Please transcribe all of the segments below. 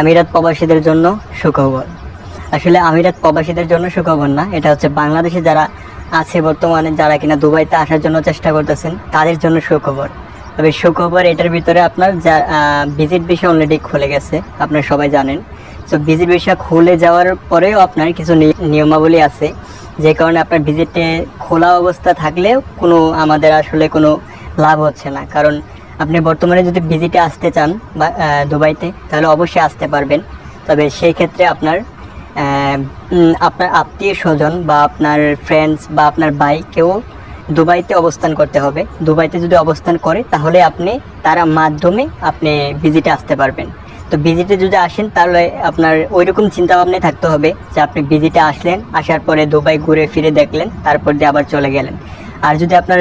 আমিরাত প্রবাসীদের জন্য সুখবর। আসলে আমিরাত প্রবাসীদের জন্য সুখবর না, এটা হচ্ছে বাংলাদেশে যারা আছে বর্তমানে, যারা কিনা দুবাইতে আসার জন্য চেষ্টা করতেছেন, তাদের জন্য সুখবর। তবে সুখবর এটার ভিতরে আপনার যা ভিজিট বিষয় অলরেডি খুলে গেছে, আপনারা সবাই জানেন। তো ভিজিট বিষয় খুলে যাওয়ার পরেও আপনার কিছু নিয়মাবলী আছে, যে কারণে আপনার ভিজিটে খোলা অবস্থা থাকলেও কোনো আমাদের আসলে কোনো লাভ হচ্ছে না। কারণ আপনি বর্তমানে যদি ভিজিটে আসতে চান বা দুবাইতে, তাহলে অবশ্যই আসতে পারবেন। তবে সেই ক্ষেত্রে আপনার আপনার আত্মীয় স্বজন বা আপনার ফ্রেন্ডস বা আপনার ভাই কেউ দুবাইতে অবস্থান করতে হবে। দুবাইতে যদি অবস্থান করে, তাহলে আপনি, তার মাধ্যমে আপনি ভিজিটে আসতে পারবেন। তো ভিজিটে যদি আসেন, তাহলে আপনার ওই রকম চিন্তা ভাবনায় থাকতে হবে যে আপনি ভিজিটে আসলেন, আসার পরে দুবাই ঘুরে ফিরে দেখলেন, তারপর দিয়ে আবার চলে গেলেন। আর যদি আপনার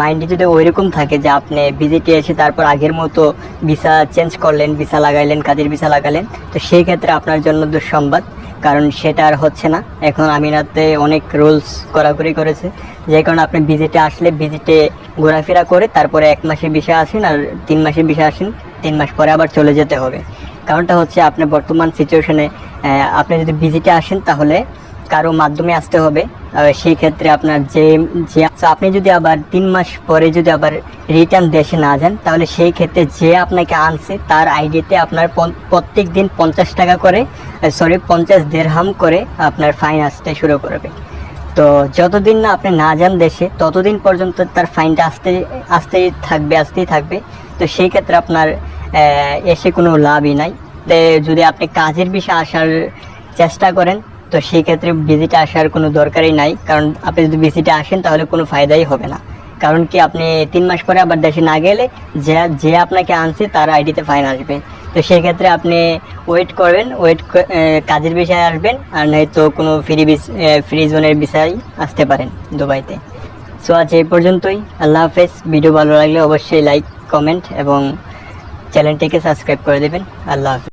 মাইন্ডে যদি ওইরকম থাকে যে আপনি ভিজিটে এসে তারপর আগের মতো ভিসা চেঞ্জ করলেন ভিসা লাগাইলেন, কাজের ভিসা লাগালেন, তো সেই ক্ষেত্রে আপনার জন্য দুঃসংবাদ। কারণ সেটা আর হচ্ছে না। এখন আমিনাতে অনেক রুলস কড়াকড়ি করেছে। যে কারণে আপনি ভিজিটে আসলে ভিজিটে ঘোরাফেরা করে তারপরে এক মাসে বিষয় আসেন আর তিন মাসে বিষয় আসেন, তিন মাস পরে আবার চলে যেতে হবে। কারণটা হচ্ছে আপনার বর্তমান সিচুয়েশনে আপনি যদি ভিজিটে আসেন তাহলে কারও মাধ্যমে আসতে হবে। সেই ক্ষেত্রে আপনার যে যে আপনি যদি আবার তিন মাস পরে যদি আবার রিটার্ন দেশে না যান, তাহলে সেই ক্ষেত্রে যে আপনাকে আনছে, তার আইডিতে আপনার প্রত্যেক দিন পঞ্চাশ টাকা করে সরি পঞ্চাশ দেড়হাম করে আপনার ফাইন আসতে শুরু করবে। তো যতদিন না আপনি না যান দেশে, ততদিন পর্যন্ত তার ফাইনটা আসতে আসতেই থাকবে আসতেই থাকবে। তো সেই ক্ষেত্রে আপনার এসে কোনো লাভই নাই। যদি আপনি কাজের বিষয়ে আসার চেষ্টা করেন তো সেই ক্ষেত্রে ভিজিটে আসার কোনো দরকারই নাই। কারণ আপনি যদি ভিজিটে আসেন, তাহলে কোনো ফায়দাই হবে না। কারণ কি, আপনি তিন মাস পরে আবার দেশে না গেলে যে যে আপনাকে আনছে, তার আইডিতে ফাইন আসবে। তো সেই ক্ষেত্রে আপনি ওয়েট করবেন ওয়েট কাজের বিষয়ে আসবেন, আর নয়তো কোনো ফ্রি ফ্রি জোনের বিষয় আসতে পারেন দুবাইতে। সো আজ এই পর্যন্তই। আল্লাহ হাফেজ। ভিডিও ভালো লাগলে অবশ্যই লাইক কমেন্ট এবং চ্যানেলটিকে সাবস্ক্রাইব করে দেবেন। আল্লাহ হাফেজ।